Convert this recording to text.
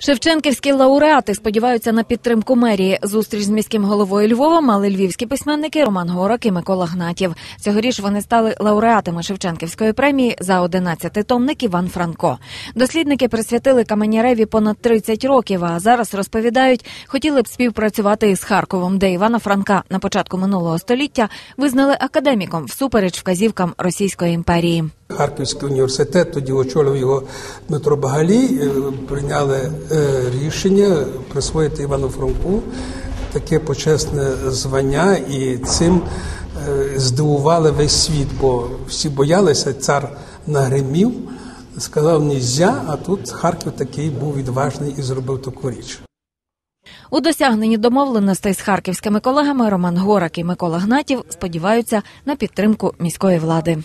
Шевченківські лауреати сподіваються на підтримку мерії. Зустріч з міським головою Львова мали львівські письменники Роман Горак і Микола Гнатів. Цьогоріч вони стали лауреатами Шевченківської премії за 11 томник Іван Франко. Дослідники присвятили Каменяреві понад 30 років. А зараз розповідають, хотіли б співпрацювати із Харковом, де Івана Франка на початку минулого століття визнали академіком всупереч вказівкам Російської імперії. Харківський університет, тоді очолив його Дмитро Багалій, е, прийняли е, рішення присвоїти Івану Франку таке почесне звання, і цим е, здивували весь світ, бо всі боялися, цар нагримів, сказав нізя, а тут Харків такий був відважний і зробив таку річ. У досягненні домовленостей з харківськими колегами Роман Горак і Микола Гнатів сподіваються на підтримку міської влади.